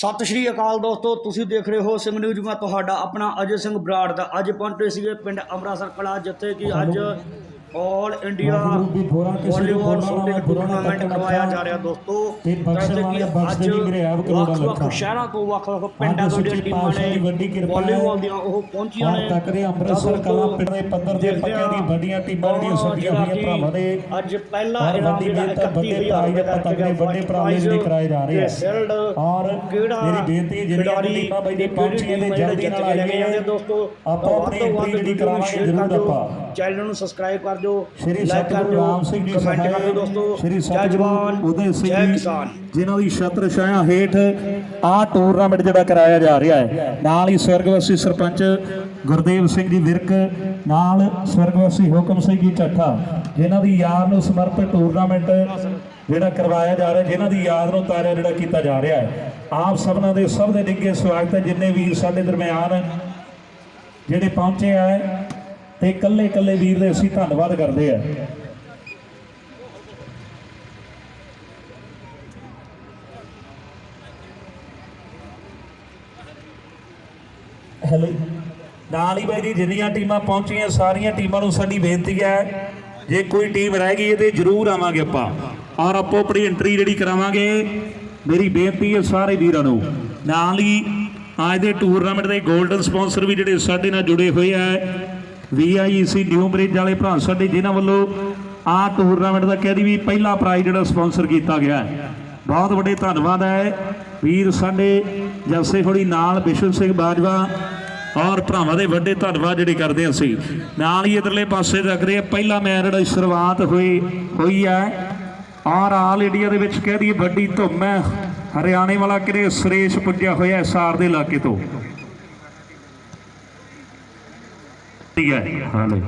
ਸਤਿ ਸ਼੍ਰੀ ਅਕਾਲ ਦੋਸਤੋ, ਤੁਸੀਂ ਦੇਖ ਰਹੇ ਹੋ ਸਿਮ ਨਿਊਜ਼ ਮੈਂ ਤੁਹਾਡਾ ਆਪਣਾ ਅਜੇ ਸਿੰਘ ਬਰਾੜ ਦਾ। ਅੱਜ ਪਹੁੰਚੇ ਸੀਗੇ ਪਿੰਡ ਅੰਮ੍ਰਿਤਸਰ ਕਲਾ, ਜਿੱਥੇ ਕਿ ਅੱਜ all India volleyball super tournament ਕਰਵਾਇਆ ਜਾ ਰਿਹਾ ਦੋਸਤੋ ਤੇ ਕਿ ਵਾਲੇ ਬਖਸ਼ਦੇ ਅੱਜ ਵੀ ਗਰਿਆਬ ਕਰੋੜਾਂ ਲੱਖਾਂ। ਸ਼ਹਿਰਾਂ ਤੋਂ ਵੱਖ-ਵੱਖ ਪਿੰਡਾਂ ਤੋਂ ਜਿਹੜੀਆਂ ਟੀਮਾਂ ਦੀ ਨੇ। ਵਾਲੀਬਾਲ ਦੀਆਂ ਉਹ ਪਹੁੰਚੀਆਂ ਨੇ ਤੱਕ ਦੇ ਅੰਮ੍ਰਿਤਸਰ ਕਲਾ ਪਿੰਡ ਦੇ ਪੱਧਰ ਦੇ ਪੱਕਿਆਂ ਦੀ ਵੱਡੀਆਂ ਟੀਮਾਂ ਔਰ ਸੱਦੀਆਂ ਹੋਈਆਂ ਭਰਾਵਾਂ ਦੇ ਅੱਜ ਪਹਿਲਾ ਇਨਾਮ ਜਿਹੜਾ ਮਿਹਨਤ, ਵੱਡੇ 31000 ਪ੍ਰਾਈਜ਼ ਰੁਪਏ ਆਪਾਂ ਤੱਕ ਦੇ ਵੱਡੇ ਪ੍ਰਾਈਜ਼ ਜਿਹੜੇ ਕਰਾਏ ਜਾ ਰਹੇ ਆ। ਔਰ ਮੇਰੀ ਬੇਨਤੀ ਜਿਹੜੀਆਂ ਟੀਮਾਂ ਬਾਈ ਦੀ ਪਹੁੰਚੀਆਂ ਹੈ ਜਲਦੀ ਨਾਲ ਆਈਏ। ਆਪਾਂ ਆਪਣੀ entry ਜਿਹੜੀ ਕਰਾਵਾਂਗੇ ਜ਼ਰੂਰ। ਆਪਾਂ। ਚੈਨਲ ਨੂੰ ਸਬਸਕ੍ਰਾਈਬ ਕਰ ਦਿਓ ਸ਼੍ਰੀ ਸਤਿਗੁਰੂ ਰਾਮ ਸਿੰਘ ਜੀ ਕਮੈਂਟ ਕਰ ਦਿਓ ਦੋਸਤੋ। ਸ਼੍ਰੀ ਜੈ ਜਵਾਨ ਉਦੈ ਸਿੰਘ ਜੈ ਕਿਸਾਨ। ਜਿਨ੍ਹਾਂ ਦੀ ਛਤਰ ਛਾਇਆ ਹੇਠ ਆਹ ਟੂਰਨਾਮੈਂਟ ਜਿਹੜਾ ਕਰਾਇਆ ਜਾ ਰਿਹਾ ਹੈ। ਨਾਲ ਹੀ ਸਵਰਗਵਾਸੀ ਸਰਪੰਚ ਗੁਰਦੇਵ ਸਿੰਘ ਜੀ ਵਿਰਕ ਨਾਲ ਸਵਰਗਵਾਸੀ ਹੁਕਮ ਸਿੰਘ ਜੀ ਚੱਠਾ ਜਿਨ੍ਹਾਂ ਦੀ ਯਾਦ ਨੂੰ ਸਮਰਪਿਤ ਟੂਰਨਾਮੈਂਟ ਜਿਹੜਾ ਕਰਵਾਇਆ ਜਾ ਰਿਹਾ ਜਿਨ੍ਹਾਂ ਦੀ ਯਾਦ ਨੂੰ ਤਾਰਿਆ ਜਿਹੜਾ ਕੀਤਾ ਜਾ ਰਿਹਾ ਹੈ। ਆਪ ਸਭਨਾਂ ਦੇ ਸਭ ਦੇ ਡਿੱਗੇ ਸਵਾਗਤ ਹੈ ਜਿੰਨੇ ਵੀਰ ਸਾਡੇ ਦਰਮਿਆਨ ਜਿਹੜੇ ਪਹੁੰਚੇ ਆ ਤੇ ਇਕੱਲੇ ਇਕੱਲੇ ਵੀਰ ਦੇ ਅਸੀਂ ਧੰਨਵਾਦ ਕਰਦੇ ਆ ਹੈਲੋ ਨਾਲ ਹੀ ਬਾਈ ਜੀ, ਜਿੰਨੀਆਂ ਟੀਮਾਂ ਪਹੁੰਚੀਆਂ, ਸਾਰੀਆਂ ਟੀਮਾਂ ਨੂੰ ਸਾਡੀ ਬੇਨਤੀ ਹੈ, ਜੇ ਕੋਈ ਟੀਮ ਰਹਿ ਗਈ ਹੈ ਤੇ ਜਰੂਰ ਆਵਾਂਗੇ ਆਪਾਂ। ਔਰ ਆਪੋ ਆਪਣੀ ਐਂਟਰੀ ਜਿਹੜੀ ਕਰਾਵਾਂਗੇ, ਮੇਰੀ ਬੇਨਤੀ ਹੈ ਸਾਰੇ ਵੀਰਾਂ ਨੂੰ। ਨਾਲ ਹੀ ਅੱਜ ਦੇ ਟੂਰਨਾਮੈਂਟ ਦੇ 골ਡਨ ਸਪਾਂਸਰ ਵੀ ਜਿਹੜੇ ਸਾਡੇ ਨਾਲ ਜੁੜੇ ਹੋਏ ਆ VIEC ਨਿਊ ਬ੍ਰਿਜ ਵਾਲੇ ਭਰਾ, ਸਾਡੇ ਜਿਨ੍ਹਾਂ ਵੱਲੋਂ ਆਹ ਟੂਰਨਾਮੈਂਟ ਦਾ ਕਹਿ ਦੀ ਵੀ ਪਹਿਲਾ ਪ੍ਰਾਈਜ਼ ਜਿਹੜਾ ਸਪਾਂਸਰ ਕੀਤਾ ਗਿਆ ਹੈ। ਬਹੁਤ ਵੱਡੇ ਧੰਨਵਾਦ ਹੈ। ਵੀਰ ਸਾਡੇ ਜੱਸੇ ਥੋੜੀ ਨਾਲ ਵਿਸ਼ਵ ਸਿੰਘ ਬਾਜਵਾ ਔਰ ਭਰਾਵਾਂ ਦੇ ਵੱਡੇ ਧੰਨਵਾਦ ਜਿਹੜੇ ਕਰਦੇ ਹਾਂ ਅਸੀਂ। ਨਾਲ ਹੀ ਇਧਰਲੇ ਪਾਸੇ ਰੱਖਦੇ ਰਹੇ ਹਾਂ, ਪਹਿਲਾ ਮੈਚ ਜਿਹੜਾ ਸ਼ੁਰੂਆਤ ਹੋਈ ਹੋਈ ਹੈ। ਔਰ ਆਲ ਇੰਡੀਆ ਦੇ ਵਿੱਚ ਕਹਿ ਦਈਏ ਵੱਡੀ ਧੁੰਮ ਹੈ। ਹਰਿਆਣੇ ਵਾਲਾ ਕਿਰੇ ਸੁਰੇਸ਼ ਪੁੱਜਿਆ ਹੋਇਆ ਹੈ, ਸਾਰ ਦੇ ਇਲਾਕੇ ਤੋਂ। ਠੀਕ ਹੈ। ਹਾਲੇ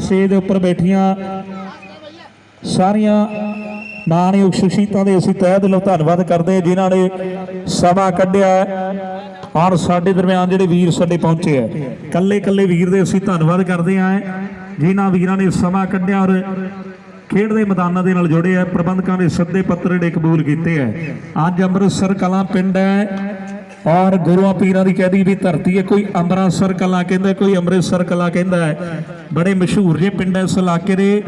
ਸੇ ਦੇ ਉੱਪਰ ਬੈਠੀਆਂ ਸਾਰੀਆਂ ਮਾਣਯੋਗ ਸ਼ਖਸੀਅਤਾਂ ਦੇ ਅਸੀਂ ਤਹਿ ਦਿਲੋਂ ਧੰਨਵਾਦ ਕਰਦੇ ਹਾਂ, ਜਿਨ੍ਹਾਂ ਨੇ ਸਮਾਂ ਕੱਢਿਆ ਔਰ ਸਾਡੇ ਦਰਮਿਆਨ ਜਿਹੜੇ ਵੀਰ ਸਾਡੇ ਪਹੁੰਚੇ ਆ ਕੱਲੇ ਕੱਲੇ ਵੀਰ ਦੇ ਅਸੀਂ ਧੰਨਵਾਦ ਕਰਦੇ ਹਾਂ। ਜਿਨ੍ਹਾਂ ਵੀਰਾਂ ਨੇ ਸਮਾਂ ਕੱਢਿਆ ਔਰ ਖੇਡ ਦੇ ਮੈਦਾਨਾਂ ਦੇ ਨਾਲ ਜੁੜੇ ਆ, ਪ੍ਰਬੰਧਕਾਂ ਦੇ ਸੱਦੇ ਪੱਤਰ ਜਿਹੜੇ ਕਬੂਲ ਕੀਤੇ ਆ। ਅੱਜ ਅੰਮ੍ਰਿਤਸਰ ਕਲਾਂ ਪਿੰਡ ਹੈ ਔਰ ਗੁਰੂਆਂ ਪੀਰਾਂ ਦੀ ਕਹਦੀ ਵੀ ਧਰਤੀ ਹੈ। ਕੋਈ ਅੰਮ੍ਰਿਤਸਰ ਕਲਾਂ ਕਹਿੰਦਾ, ਕੋਈ ਅੰਮ੍ਰਿਤਸਰ ਕਲਾ ਕਹਿੰਦਾ ਹੈ। ਬੜੇ ਮਸ਼ਹੂਰ ਜੇ ਪਿੰਡ ਇਸ ਇਲਾਕੇ ਦੇ।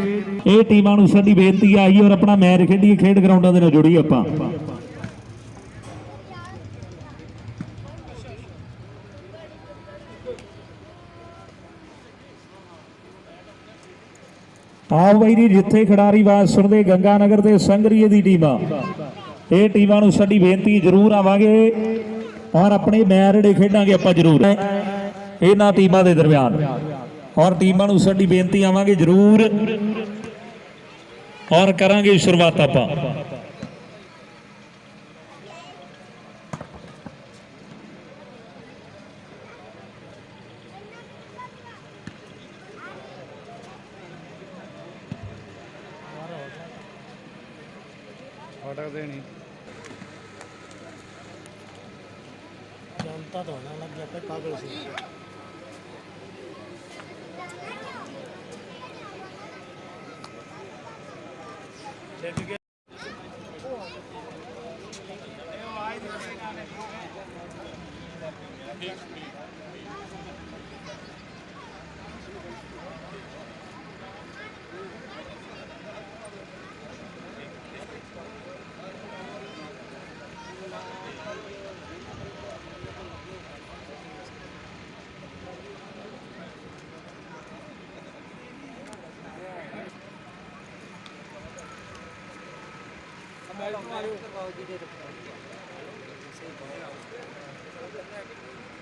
ਇਹ ਟੀਮਾਂ ਨੂੰ ਸਾਡੀ ਬੇਨਤੀ ਆਈ ਔਰ ਆਪਣਾ ਮੈਚ ਖੇਡੀਏ, ਖੇਡ ਗਰਾਊਂਡਾਂ ਦੇ ਨਾਲ ਜੁੜੀ ਆਪਾਂ। ਆਓ ਬਾਈ ਜੀ ਜਿੱਥੇ ਖਿਡਾਰੀ ਬਾਤ ਸੁਣਦੇ ਗੰਗਾ ਨਗਰ ਤੇ ਸੰਗਰੀਏ ਦੀ ਟੀਮਾਂ। ਇਹ ਟੀਮਾਂ ਨੂੰ ਸਾਡੀ ਬੇਨਤੀ ਜ਼ਰੂਰ ਆਵਾਂਗੇ ਔਰ ਆਪਣੇ ਮੈਚ ਜਿਹੜੇ ਖੇਡਾਂਗੇ ਆਪਾਂ ਜ਼ਰੂਰ। ਇਹਨਾਂ ਟੀਮਾਂ ਦੇ ਦਰਮਿਆਨ। ਔਰ ਟੀਮਾਂ ਨੂੰ ਸਾਡੀ ਬੇਨਤੀ ਆਵਾਂਗੇ ਜ਼ਰੂਰ। ਔਰ ਕਰਾਂਗੇ ਸ਼ੁਰੂਆਤ ਆਪਾਂ। જનતા તો નાના ગયા કંઈ પાગલ છે જય જગ્યા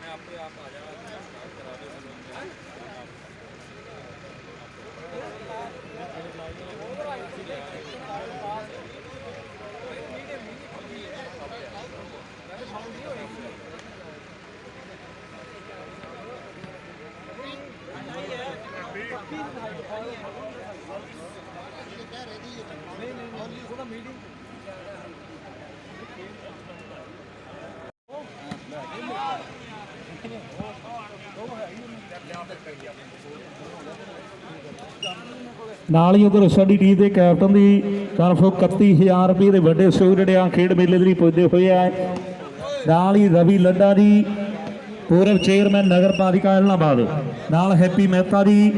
ਮੈਂ ਆਪੇ ਆਪ ਆ ਜਾਣਾ। ਨਾਲ ਹੀ ਉਧਰ ਸਾਡੀ ਟੀਮ ਦੇ ਕੈਪਟਨ ਦੀ ਤਰਫੋਂ 31000 ਰੁਪਏ ਦੇ ਵੱਡੇ ਸਹਿਯੋਗ ਜਿਹੜੇ ਆ, ਖੇਡ ਮੇਲੇ ਦੇ ਲਈ ਪੁੱਜਦੇ ਹੋਏ ਆ। ਨਾਲ ਹੀ ਰਵੀ ਲੱਡਾ ਜੀ, ਪੂਰਵ ਚੇਅਰਮੈਨ ਨਗਰ ਪਾਲਿਕਾ ਇਲਾਹਾਬਾਦ ਨਾਲ ਹੈਪੀ ਮਹਿਤਾ ਜੀ,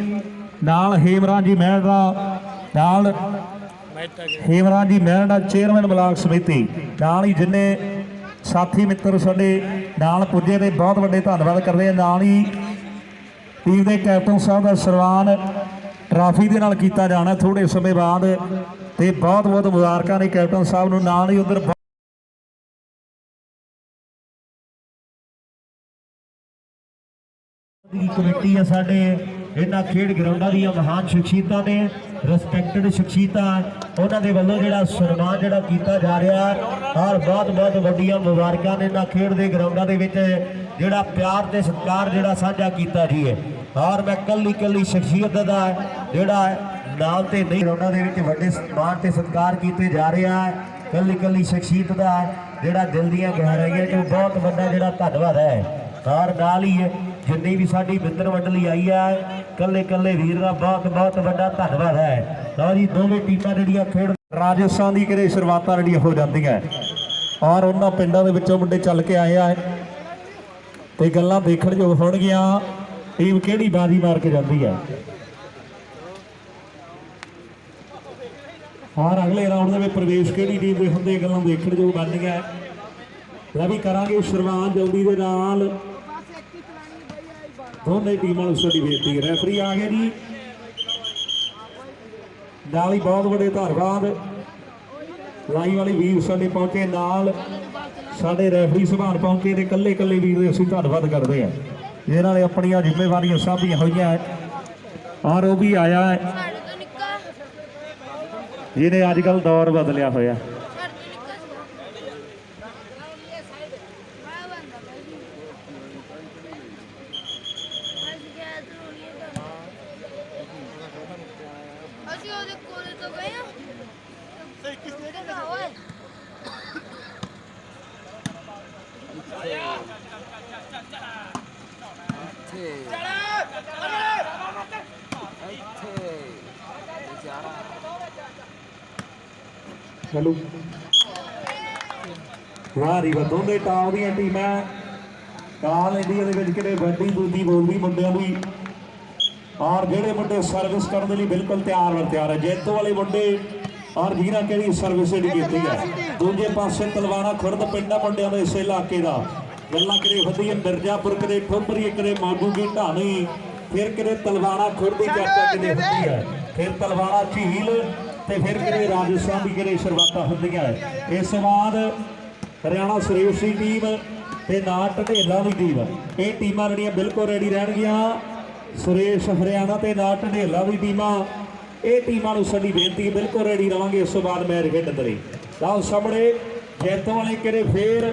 ਨਾਲ ਹੇਮਰਾਜ ਜੀ ਮਹਿਰਾ ਨਾਲ ਹੇਮਰਾਜ ਜੀ ਮਹਿਰਾ ਚੇਅਰਮੈਨ ਬਲਾਕ ਸਮਿਤੀ। ਨਾਲ ਹੀ ਜਿੰਨੇ ਸਾਥੀ ਮਿੱਤਰ ਸਾਡੇ ਨਾਲ ਪੁੱਜੇ ਤੇ ਬਹੁਤ ਵੱਡੇ ਧੰਨਵਾਦ ਕਰਦੇ ਆ। ਨਾਲ ਹੀ ਟੀਮ ਦੇ ਕੈਪਟਨ ਸਾਹਿਬ ਦਾ ਸਨਮਾਨ ਟਰਾਫੀ ਦੇ ਨਾਲ ਕੀਤਾ ਜਾਣਾ ਥੋੜੇ ਸਮੇਂ ਬਾਅਦ ਤੇ ਬਹੁਤ ਬਹੁਤ ਮੁਬਾਰਕਾਂ ਨੇ ਕੈਪਟਨ ਸਾਹਿਬ ਨੂੰ। ਨਾਲ ਹੀ ਉਧਰ ਦੀ ਕਮੇਟੀ ਆ ਸਾਡੇ, ਇਹਨਾਂ ਖੇਡ ਗਰਾਊਂਡਾਂ ਦੀਆਂ ਮਹਾਨ ਸ਼ਖਸੀਅਤਾਂ ਨੇ ਰਿਸਪੈਕਟਡ ਸ਼ਖਸੀਅਤਾਂ। ਉਹਨਾਂ ਦੇ ਵੱਲੋਂ ਜਿਹੜਾ ਸਨਮਾਨ ਜਿਹੜਾ ਕੀਤਾ ਜਾ ਰਿਹਾ, ਔਰ ਬਹੁਤ ਬਹੁਤ ਵੱਡੀਆਂ ਮੁਬਾਰਕਾਂ ਨੇ ਇਹਨਾਂ ਖੇਡ ਦੇ ਗਰਾਊਂਡਾਂ ਦੇ ਵਿੱਚ। ਜਿਹੜਾ ਪਿਆਰ ਤੇ ਸਤਿਕਾਰ ਜਿਹੜਾ ਸਾਂਝਾ ਕੀਤਾ ਜੀ ਹੈ ਔਰ ਮੈਂ ਕੱਲੀ ਕੱਲੀ ਸ਼ਖਸੀਅਤ ਦਾ ਜਿਹੜਾ ਨਾਮ ਤੇ ਨਹੀਂ ਗਰਾਊਂਡਾਂ ਦੇ ਵਿੱਚ ਵੱਡੇ ਸਨਮਾਨ ਤੇ ਸਤਿਕਾਰ ਕੀਤੇ ਜਾ ਰਿਹਾ ਹੈ ਕੱਲੀ ਕੱਲੀ ਸ਼ਖਸੀਅਤ ਦਾ ਜਿਹੜਾ ਦਿਲ ਦੀਆਂ ਗਹਿਰਾਈਆਂ ਚੋਂ ਬਹੁਤ ਵੱਡਾ ਜਿਹੜਾ ਧੰਨਵਾਦ ਹੈ। ਔਰ ਨਾਲ ਹੀ ਜਿੰਨੀ ਵੀ ਸਾਡੀ ਮਿੱਤਰ ਮੰਡਲੀ ਆਈ ਹੈ ਕੱਲੇ ਕੱਲੇ ਵੀਰ ਦਾ ਬਹੁਤ ਬਹੁਤ ਵੱਡਾ ਧੰਨਵਾਦ ਹੈ। ਲਓ ਜੀ ਦੋਵੇਂ ਟੀਮਾਂ ਜਿਹੜੀਆਂ ਖੇਡ ਰਾਜਸਥਾਨ ਦੀ ਕਿਰੇ ਸ਼ੁਰੂਆਤਾਂ ਜਿਹੜੀਆਂ ਹੋ ਜਾਂਦੀਆਂ। ਔਰ ਉਹਨਾਂ ਪਿੰਡਾਂ ਦੇ ਵਿੱਚੋਂ ਮੁੰਡੇ ਚੱਲ ਕੇ ਆਏ ਆ। ਤੇ ਗੱਲਾਂ ਦੇਖਣ ਜੋ ਹੋਣਗੀਆਂ। ਟੀਮ ਕਿਹੜੀ ਬਾਜ਼ੀ ਮਾਰ ਕੇ ਜਾਂਦੀ ਹੈ? ਔਰ ਅਗਲੇ ਰਾਊਂਡ ਦੇ ਵਿੱਚ ਪ੍ਰਵੇਸ਼ ਕਿਹੜੀ ਟੀਮ ਦੇ ਹੁੰਦੇ, ਗੱਲਾਂ ਦੇਖਣ ਜੋ ਬਣਦੀਆਂ ਲੈ ਵੀ ਕਰਾਂਗੇ ਸ਼ੁਰੂਆਤ ਜਲਦੀ ਦੇ ਨਾਲ। ਦੋਨੇ ਟੀਮਾਂ ਨੂੰ ਸਾਡੀ ਬੇਨਤੀ ਰੈਫਰੀ ਆ ਗਏ ਜੀ। ਨਾਲ ਹੀ ਬਹੁਤ ਵੱਡੇ ਧੰਨਵਾਦ। ਲਾਈ ਵਾਲੀ ਵੀਰ ਸਾਡੇ ਪਹੁੰਚੇ ਨਾਲ। ਸਾਡੇ ਰੈਫਰੀ ਸੁਭਾਨ ਪਹੁੰਚੇ ਤੇ ਕੱਲੇ ਕੱਲੇ ਵੀਰ ਦੇ ਅਸੀਂ ਧੰਨਵਾਦ ਕਰਦੇ ਹਾਂ। ਜਿਹਨਾਂ ਨੇ ਆਪਣੀਆਂ ਜ਼ਿੰਮੇਵਾਰੀਆਂ ਸਾਂਭੀਆਂ ਹੋਈਆਂ ਹੈ। ਔਰ ਉਹ ਵੀ ਆਇਆ ਹੈ ਜਿਹਨੇ ਅੱਜ ਕੱਲ ਦੌਰ ਬਦਲਿਆ ਹੋਇਆ ਸਾਡੇ ਤੋਂ ਨਿੱਕਾ ਮੈਂ ਬੰਦਾ ਭਾਈ ਅੱਜ ਗਿਆ ਜ਼ਰੂਰੀ ਹੈ ਅਸੀਂ ਉਹਦੇ ਕੋਲ ਤੋਂ ਗਏ ਆ ਕਿੱਥੇ ਓਏ ਚਲੋ ਵਾਰੀ ਵਾ ਦੋਨੇ ਟਾਪ ਦੀਆਂ ਟੀਮਾਂ। ਕਾਲ ਇੰਡੀਆ ਦੇ ਵਿੱਚ ਕਿਹੜੇ ਵੱਡੀ ਦੂਜੀ ਬੋਲਦੀ ਮੁੰਡਿਆਂ ਦੀ। ਔਰ ਜਿਹੜੇ ਮੁੰਡੇ ਸਰਵਿਸ ਕਰਨ ਦੇ ਲਈ ਬਿਲਕੁਲ ਤਿਆਰ ਵਰ ਤਿਆਰ ਹੈ। ਜੇਤੂ ਵਾਲੇ ਮੁੰਡੇ ਔਰ ਜਿਹਨਾਂ ਕਿਹੜੀ ਸਰਵਿਸ ਜਿਹੜੀ ਕੀਤੀ ਹੈ ਦੂਜੇ ਪਾਸੇ ਤਲਵਾਰਾ ਖੁਰਦ ਪਿੰਡਾਂ ਮੁੰਡਿਆਂ ਦੇ ਇਸੇ ਇਲਾਕੇ ਦਾ। ਗੱਲਾਂ ਕਿਹੜੇ ਵਧੀਆ ਮਿਰਜ਼ਾਪੁਰ ਕਿਹੜੇ ਠੋਪਰੀ ਕਿਹੜੇ ਮਾਗੂ ਕੀ ਢਾਣੀ ਫਿਰ ਕਿਹੜੇ ਤਲਵਾਰਾ ਖੁਰਦ ਦੀ ਚਰਚਾ ਕਿਹੜੇ ਹੁੰਦੀ ਹੈ ਫਿਰ ਤਲਵਾਰਾ ਝੀਲ ਤੇ ਫਿਰ ਕਿਹੜੇ ਰਾਜਸਥਾਨ ਦੀ ਕਿਹੜੇ ਸ਼ੁਰੂਆਤਾਂ ਹੁੰਦੀਆਂ ਹੈ ਇਸ ਤੋਂ ਬਾਅਦ ਹਰਿਆਣਾ ਸੁਰੇਸ਼ ਦੀ ਟੀਮ ਤੇ ਨਾਟ ਢੇਲਾ ਦੀ ਟੀਮ। ਇਹ ਟੀਮਾਂ ਜਿਹੜੀਆਂ ਬਿਲਕੁਲ ਰੈਡੀ ਰਹਿਣਗੀਆਂ। ਸੁਰੇਸ਼ ਹਰਿਆਣਾ ਤੇ ਨਾਟ ਢੇਲਾ ਦੀ ਟੀਮਾਂ। ਇਹ ਟੀਮਾਂ ਨੂੰ ਸਾਡੀ ਬੇਨਤੀ ਬਿਲਕੁਲ ਰੈਡੀ ਰਵਾਂਗੇ ਇਸ ਤੋਂ ਬਾਅਦ ਮੈਚ ਖੇਡਣ ਦੇ ਲਈ। ਤਾਂ ਸਾਹਮਣੇ, ਜੈਤੋਂ ਵਾਲੇ ਕਿਹੜੇ ਫੇਰ?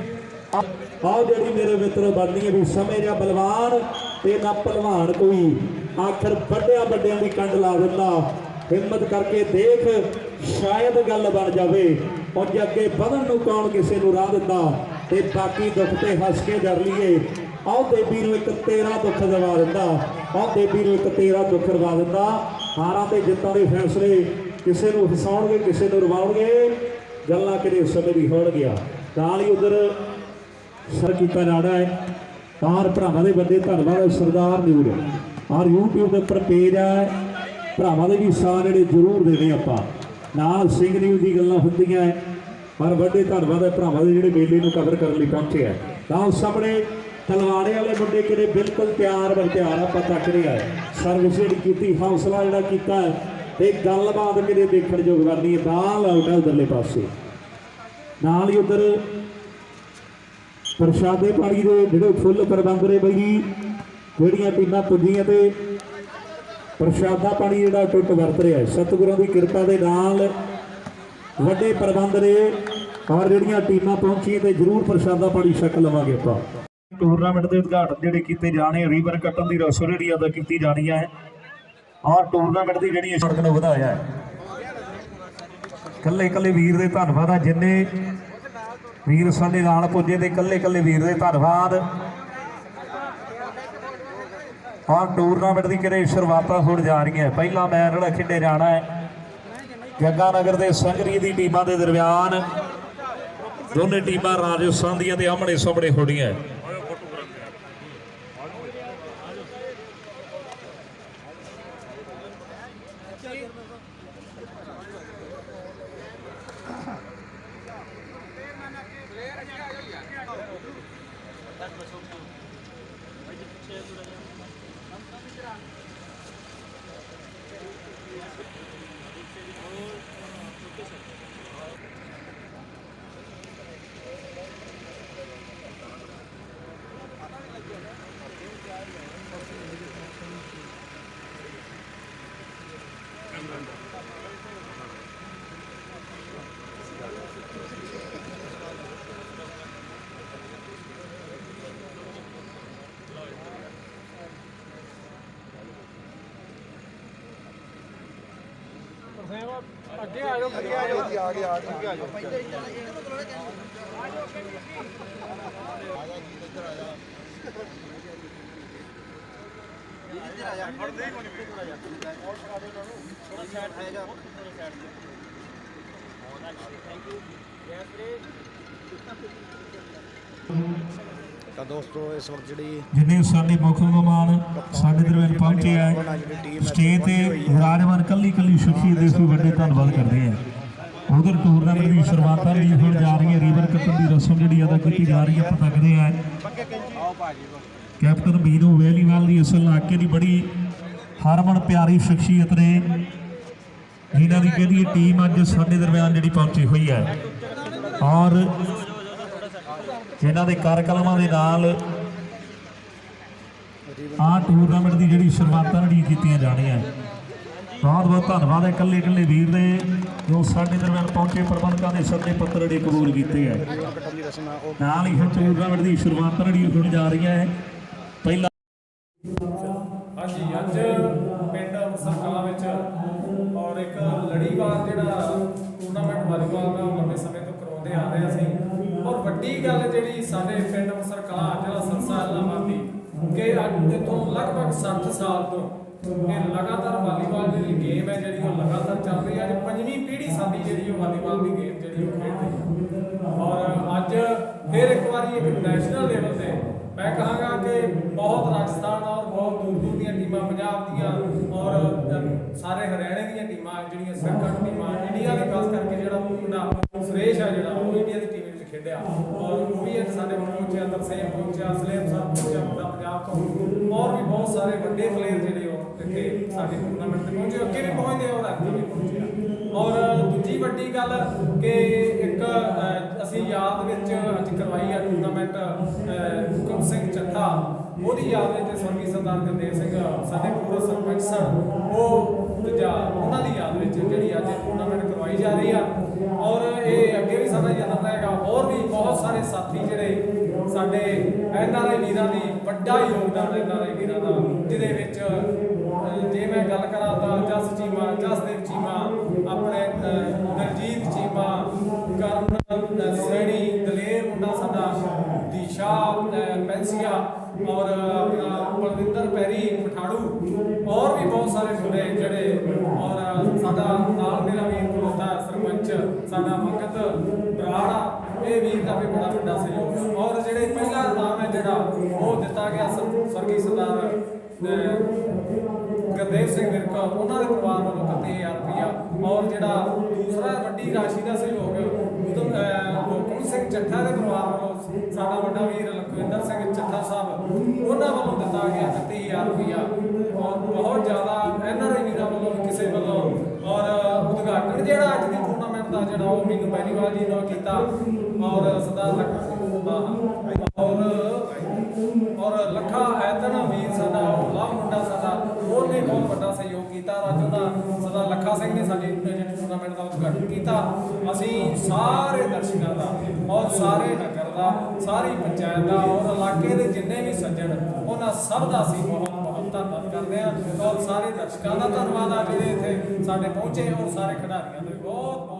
ਆਓ ਜਿਹੜੀ ਮੇਰੇ ਮਿੱਤਰ ਬਣਨੀ ਹੈ ਵੀ ਸਮੇਂ ਜਾਂ ਬਲਵਾਨ ਤੇ ਨਾ ਪਹਿਲਵਾਨ ਕੋਈ। ਆਖਰ ਵੱਡਿਆਂ ਵੱਡਿਆਂ ਦੀ ਕੰਡ ਲਾ ਦਿੰਦਾ। ਹਿੰਮਤ ਕਰਕੇ ਦੇਖ, ਸ਼ਾਇਦ ਗੱਲ ਬਣ ਜਾਵੇ। ਉਂਝ ਅੱਗੇ ਵਧਣ ਨੂੰ ਕੌਣ ਕਿਸੇ ਨੂੰ ਰਾਹ ਦਿੰਦਾ? ਤੇ ਬਾਕੀ ਦੁੱਖ ਤੇ ਹੱਸ ਕੇ ਡਰ ਲਈਏ। ਆਓ ਦੇਵੀ ਨੂੰ ਇੱਕ ਤੇਰਾ ਦੁੱਖ ਦਵਾ ਦਿੰਦਾ। ਆਓ ਦੇਵੀ ਨੂੰ ਇੱਕ ਤੇਰਾ ਦੁੱਖ ਦਵਾ ਦਿੰਦਾ। ਹਾਰਾਂ ਤੇ ਜਿੱਤਾਂ ਦੇ ਫੈਸਲੇ ਕਿਸੇ ਨੂੰ ਹਸਾਉਣਗੇ ਕਿਸੇ ਨੂੰ ਰਵਾਉਣਗੇ, ਗੱਲਾਂ ਕਿਤੇ ਉਸ ਸਮੇਂ ਦੀ ਹੋਣਗੀਆਂ। ਨਾਲ ਹੀ ਉਧਰ ਸਰ ਕੀਤਾ ਜਾਣਾ ਹੈ ਔਰ ਭਰਾਵਾਂ ਦੇ ਬੰਦੇ ਧੰਨਵਾਦ, ਸਰਦਾਰ ਨਿਊਜ਼। ਔਰ YouTube ਦੇ ਉੱਪਰ ਪੇਜ ਹੈ, ਭਰਾਵਾਂ ਦੇ ਵੀ ਸਾਹ ਜਿਹੜੇ ਜ਼ਰੂਰ ਦੇਣੇ ਆਪਾਂ। ਨਾਲ ਸਿੰਘ ਨਿਊਜ਼ ਦੀ ਗੱਲਾਂ ਹੁੰਦੀਆਂ ਹੈ, ਪਰ ਵੱਡੇ ਧੰਨਵਾਦ ਹੈ ਭਰਾਵਾਂ ਦੇ ਜਿਹੜੇ ਮੇਲੇ ਨੂੰ ਕਵਰ ਕਰਨ ਲਈ ਪਹੁੰਚੇ ਹੈ। ਤਾਂ ਸਾਹਮਣੇ ਤਲਵਾਰੇ ਵਾਲੇ ਮੁੰਡੇ ਕਿਹੜੇ ਬਿਲਕੁਲ ਤਿਆਰ ਬਰ ਤਿਆਰ ਆਪਾਂ ਤੱਕ ਰਿਹਾ ਸਰਵਿਸ ਜਿਹੜੀ ਕੀਤੀ, ਹੌਸਲਾ ਜਿਹੜਾ ਕੀਤਾ ਹੈ ਤੇ ਗੱਲਬਾਤ ਕਿਹੜੇ ਦੇਖਣ ਯੋਗ ਕਰਨੀ ਹੈ ਬਾਲ ਆਊਟ ਹੈ ਉਧਰਲੇ ਪਾਸੇ। ਨਾਲ ਹੀ ਉਧਰ ਪ੍ਰਸ਼ਾਦੇ ਪਾਣੀ ਦੇ ਜਿਹੜੇ ਫੁੱਲ ਪ੍ਰਬੰਧ ਨੇ ਬਈ, ਜਿਹੜੀਆਂ ਟੀਮਾਂ ਪੁੱਜੀਆਂ ਤੇ ਪ੍ਰਸ਼ਾਦਾ ਪਾਣੀ ਜਿਹੜਾ ਟੁੱਟ ਵਰਤ ਰਿਹਾ ਸਤਿਗੁਰਾਂ ਦੀ ਕਿਰਪਾ ਦੇ ਨਾਲ ਵੱਡੇ ਪ੍ਰਬੰਧ ਨੇ ਔਰ ਜਿਹੜੀਆਂ ਟੀਮਾਂ ਪਹੁੰਚੀਆਂ ਤੇ ਜ਼ਰੂਰ ਪ੍ਰਸ਼ਾਦਾ ਪਾਣੀ ਛਕ ਲਵਾਂਗੇ ਆਪਾਂ। ਟੂਰਨਾਮੈਂਟ ਦੇ ਉਦਘਾਟਨ ਜਿਹੜੇ ਕੀਤੇ ਜਾਣੇ ਰੀਵਰ ਕੱਟਣ ਦੀ ਰਸਮ ਜਿਹੜੀ ਅਦਾ ਕੀਤੀ ਜਾਣੀ ਹੈ। ਔਰ ਟੂਰਨਾਮੈਂਟ ਦੀ ਜਿਹੜੀ ਸੜਕ ਨੂੰ ਵਧਾਇਆ ਹੈ। ਕੱਲੇ ਕੱਲੇ ਵੀਰ ਦੇ ਧੰਨਵਾਦ ਆ, ਜਿੰਨੇ ਵੀਰ ਸਾਡੇ ਨਾਲ ਪੁੱਜੇ ਤੇ ਕੱਲੇ ਕੱਲੇ ਵੀਰ ਦੇ ਧੰਨਵਾਦ। ਹਾਂ ਟੂਰਨਾਮੈਂਟ ਦੀ ਕਿਰੇ ਸ਼ੁਰੂਆਤਾਂ ਹੋਣ ਜਾ ਰਹੀਆਂ ਪਹਿਲਾ ਮੈਚ ਜਿਹੜਾ ਖੇਡੇ ਜਾਣਾ ਹੈ। ਗੰਗਾ ਨਗਰ ਦੇ ਸੰਗਰੀ ਦੀ ਟੀਮਾਂ ਦੇ ਦਰਮਿਆਨ ਦੋਨੇ ਟੀਮਾਂ ਰਾਜਸਥਾਨ ਦੀਆਂ ਤੇ ਆਮਣੇ ਸਾਹਮਣੇ ਹੋਣੀਆਂ ਅੱਗੇ ਆ ਜਾਓ ਅੱਗੇ ਆ ਜਾਓ। ਆ ਗਿਆ ਆ ਗਿਆ। ਆ ਜਾਓ। ਤਾਂ ਦੋਸਤੋ ਇਸ ਵਕਤ ਜਿਹੜੀ ਜਿੰਨੇ ਸਾਡੇ ਮੁੱਖ ਮਹਿਮਾਨ ਸਾਡੇ ਦਰਮਿਆਨ ਪਹੁੰਚੇ ਆ ਸਟੇਜ ਤੇ ਵਿਰਾਜਮਾਨ ਕੱਲੀ ਕੱਲੀ ਸ਼ਖਸੀਅਤ ਦੇ ਅਸੀਂ ਵੱਡੇ ਧੰਨਵਾਦ ਕਰਦੇ ਆ। ਉਧਰ ਟੂਰਨਾਮੈਂਟ ਦੀ ਸ਼ੁਰੂਆਤਾਂ ਵੀ ਹੋਣ ਜਾ ਰਹੀਆਂ ਰੀਵਰ ਕੱਟਣ ਦੀ ਰਸਮ ਜਿਹੜੀ ਅਦਾ ਕੀਤੀ ਜਾ ਰਹੀ ਹੈ ਆਪਾਂ ਤੱਕਦੇ ਆ। ਕੈਪਟਨ ਬੀਨੂ ਵੇਲੀਵਾਲ ਦੀ ਅਸਲ ਇਲਾਕੇ ਦੀ ਬੜੀ ਹਰਮਨ ਪਿਆਰੀ ਸ਼ਖਸੀਅਤ ਨੇ ਜਿਨ੍ਹਾਂ ਦੀ ਕਹਿੰਦੀ ਟੀਮ ਅੱਜ ਸਾਡੇ ਦਰਮਿਆਨ ਜਿਹੜੀ ਪਹੁੰਚੀ ਹੋਈ ਹੈ। ਔਰ ਜਿਨ੍ਹਾਂ ਦੇ ਕਾਰਕਲਮਾਂ ਦੇ ਨਾਲ ਆਹ ਟੂਰਨਾਮੈਂਟ ਦੀ ਜਿਹੜੀ ਸ਼ੁਰੂਆਤਾਂ ਜਿਹੜੀਆਂ ਕੀਤੀਆਂ ਜਾਣੀਆਂ। ਬਹੁਤ ਬਹੁਤ ਧੰਨਵਾਦ ਹੈ ਇਕੱਲੇ ਇਕੱਲੇ ਵੀਰ ਦੇ ਜੋ ਸਾਡੇ ਦਰਮਿਆਨ ਪਹੁੰਚੇ ਪ੍ਰਬੰਧਕਾਂ ਦੇ ਸੱਦੇ ਪੱਤਰ ਜਿਹੜੇ ਕਬੂਲ ਕੀਤੇ ਹੈ। ਨਾਲ ਹੀ ਫਿਰ ਟੂਰਨਾਮੈਂਟ ਦੀ ਸ਼ੁਰੂਆਤਾਂ ਜਿਹੜੀ ਹੋਣ ਜਾ ਰਹੀਆਂ ਹੈ। ਪਹਿਲਾ ਹਾਂਜੀ, ਅੱਜ ਪਿੰਡ ਅੰਮ੍ਰਿਤਸਰ ਕਲਾਂ ਵਿੱਚ ਔਰ ਇੱਕ ਲੜੀਵਾਰ ਜਿਹੜਾ ਟੂਰਨਾਮੈਂਟ ਵਾਲੀਬਾਲ ਦਾ ਲੰਬੇ ਸਮੇਂ ਤੋਂ ਕਰਵਾਉਂਦੇ ਆ ਰਹੇ ਅਸੀਂ। ਔਰ ਵੱਡੀ ਗੱਲ ਜਿਹੜੀ ਸਾਡੇ ਪਿੰਡ ਅੰਮ੍ਰਿਤਸਰ ਕਲਾਂ ਜਿਹੜਾ ਸਰਸਾ ਇਲਾਮਾਬਾਦੀ ਕਿ ਅੱਜ ਤੋਂ ਲਗਭਗ 60 ਸਾਲ ਤੋਂ ਇਹ ਲਗਾਤਾਰ ਵਾਲੀਬਾਲ ਦੀ ਗੇਮ ਹੈ ਜਿਹੜੀ ਉਹ ਲਗਾਤਾਰ ਚੱਲ ਰਹੀ ਹੈ। ਅੱਜ ਪੰਜਵੀਂ ਪੀੜ੍ਹੀ ਸਾਡੀ ਜਿਹੜੀ ਉਹ ਵਾਲੀਬਾਲ ਦੀ ਗੇਮ ਜਿਹੜੀ ਉਹ ਖੇਡ ਹੈ। ਔਰ ਅੱਜ ਫਿਰ ਇੱਕ ਵਾਰੀ ਇੱਕ ਨੈਸ਼ਨਲ ਲੈਵਲ ਤੇ ਮੈਂ ਕਹਾਂਗਾ ਕਿ ਬਹੁਤ ਰਾਜਸਥਾਨ ਔਰ ਬਹੁਤ ਦੂਰ ਦੂਰ ਦੀਆਂ ਟੀਮਾਂ, ਪੰਜਾਬ ਦੀਆਂ ਔਰ ਸਾਰੇ ਹਰਿਆਣੇ ਦੀਆਂ ਟੀਮਾਂ, ਜਿਹੜੀਆਂ ਸਰਕਟ ਟੀਮਾਂ ਵਿੱਚ ਖੇਡਿਆ ਔਰ ਉਹ ਵੀ ਅੱਜ ਸਾਡੇ ਕੋਲ ਪਹੁੰਚਿਆ ਤਰਸੇਮ ਪਹੁੰਚਿਆ ਸਲੇਮ ਸਾਹਿਬ ਪਹੁੰਚਿਆ ਮੁੰਡਾ ਪੰਜਾਬ ਤੋਂ ਔਰ ਵੀ ਬਹੁਤ ਸਾਰੇ ਇੱਥੇ ਸਾਡੇ ਟੂਰਨਾਮੈਂਟ ਤੇ ਪਹੁੰਚੇ ਅੱਗੇ ਵੀ ਪਹੁੰਚਦੇ ਔਰ ਅੱਗੇ ਵੀ ਪਹੁੰਚੇ ਔਰ ਦੂਜੀ ਵੱਡੀ ਗੱਲ ਕਿ ਇੱਕ ਅਸੀਂ ਯਾਦ ਵਿੱਚ ਅੱਜ ਕਰਵਾਈ ਹੈ ਟੂਰਨਾਮੈਂਟ ਹੁਕਮ ਸਿੰਘ ਚੱਠਾ ਉਹਦੀ ਯਾਦ ਵਿੱਚ ਸਵਰਗੀ ਸਰਦਾਰ ਗੁਰਦੇਵ ਸਿੰਘ ਸਾਡੇ ਪੂਰਵ ਸਰਪੰਚ ਸਨ ਉਹ ਦੂਜਾ ਉਹਨਾਂ ਦੀ ਯਾਦ ਵਿੱਚ ਜਿਹੜੀ ਅੱਜ ਟੂਰਨਾਮੈਂਟ ਕਰਵਾਈ ਜਾ ਰਹੀ ਆ ਔਰ ਇਹ ਅੱਗੇ ਵੀ ਸਾਡਾ ਹੋਰ ਵੀ ਬਹੁਤ ਸਾਰੇ ਸਾਥੀ ਜਿਹੜੇ ਸਾਡੇ ਐਨਆਰਆਈ ਵੀਰਾਂ ਦੀ ਵੱਡਾ ਯੋਗਦਾਨ ਐਨਆਰਆਈ ਵੀਰਾਂ ਦਾ, ਜਿਹਦੇ ਵਿੱਚ ਜੇ ਮੈਂ ਗੱਲ ਕਰਾਂ ਤਾਂ ਜਸ ਚੀਮਾ, ਜਸਦੇਵ ਚੀਮਾ, ਆਪਣੇ ਦਲਜੀਤ ਚੀਮਾ ਕਰਨ ਸੈਣੀ, ਦਲੇਰ ਮੁੰਡਾ ਸਾਡਾ, ਦੀਸ਼ਾ ਪੈਂਸੀਆ ਔਰ ਆਪਣਾ ਬਲਵਿੰਦਰ ਪੈਰੀ ਪਠਾੜੂ ਔਰ ਵੀ ਬਹੁਤ ਸਾਰੇ ਮੁੰਡੇ ਜਿਹੜੇ ਔਰ ਸਾਡਾ ਨਾਲ ਮੇਰਾ ਵੀਰ ਸਾਡਾ ਮੰਗਤ ਬਰਾੜਾ ਇਹ ਵੀਰ ਦਾ ਵੀ ਬੜਾ ਵੱਡਾ ਸਹਿਯੋਗ ਔਰ ਜਿਹੜੇ ਪਹਿਲਾ ਨਾਮ ਹੈ ਜਿਹੜਾ ਉਹ ਦਿੱਤਾ ਗਿਆ ਸਰ- ਸਰਦਾਰ ਅ, ਗੁਰਦੇਵ ਸਿੰਘ ਵਿਰਕਾ। ਉਹਨਾਂ ਦੇ ਪਰਿਵਾਰ ਵੱਲੋਂ 31000 ਰੁਪਇਆ ਔਰ ਜਿਹੜਾ ਦੂਸਰਾ ਵੱਡੀ ਰਾਸ਼ੀ ਦਾ ਸਹਿਯੋਗ ਉਦਮ ਹੁਕਮ ਸਿੰਘ ਚੱਠਾ ਦੇ ਪਰਿਵਾਰ ਵੱਲੋਂ ਸਾਡਾ ਵੱਡਾ ਵੀਰ ਲਖਵਿੰਦਰ ਸਿੰਘ ਚੱਠਾ ਸਾਹਿਬ ਉਹਨਾਂ ਵੱਲੋਂ ਦਿੱਤਾ ਗਿਆ 31000 ਰੁਪਇਆ ਔਰ ਬਹੁਤ ਜ਼ਿਆਦਾ ਐਨਆਰਆਈ ਵੀਰਾਂ ਵੱਲੋਂ ਵੀ ਕਿਸੇ ਵੱਲੋਂ। ਔਰ ਉਦਘਾਟਨ ਜਿਹੜਾ ਅੱਜ ਦੀ ਦਾ ਜਿਹੜਾ ਉਹ ਮੈਨੂੰ ਬੈਨੀਵਾਲ ਜੀ ਨੇ ਕੀਤਾ ਔਰ ਸਰਦਾਰ ਲੱਖ ਔਰ ਔਰ ਲੱਖਾ ਐਤਨ ਵੀਰ ਸਾਡਾ ਲਾ ਮੁੰਡਾ ਸਾਡਾ, ਉਹਨੇ ਬਹੁਤ ਵੱਡਾ ਸਹਿਯੋਗ ਕੀਤਾ ਅੱਜ ਉਹਨਾਂ ਸਦਾ ਲੱਖਾ ਸਿੰਘ ਨੇ ਸਾਡੀ ਜਿਹੜੀ ਟੂਰਨਾਮੈਂਟ ਦਾ ਉਦਘਾਟਨ ਕੀਤਾ। ਅਸੀਂ ਸਾਰੇ ਦਰਸ਼ਕਾਂ ਦਾ ਔਰ ਸਾਰੇ ਨਗਰ ਦਾ, ਸਾਰੀ ਪੰਚਾਇਤ ਦਾ ਔਰ ਇਲਾਕੇ ਦੇ ਜਿੰਨੇ ਵੀ ਸੱਜਣ, ਉਹਨਾਂ ਸਭ ਦਾ ਅਸੀਂ ਬਹੁਤ ਬਹੁਤ ਧੰਨਵਾਦ ਕਰਦੇ ਹਾਂ। ਔਰ ਸਾਰੇ ਦਰਸ਼ਕਾਂ ਦਾ ਧੰਨਵਾਦ ਆ ਜਿਹੜੇ ਇੱਥੇ ਸਾਡੇ ਪਹੁੰਚੇ ਔਰ ਸਾਰੇ ਖਿਡਾਰੀਆਂ ਦਾ ਬਹੁਤ ਬਹੁਤ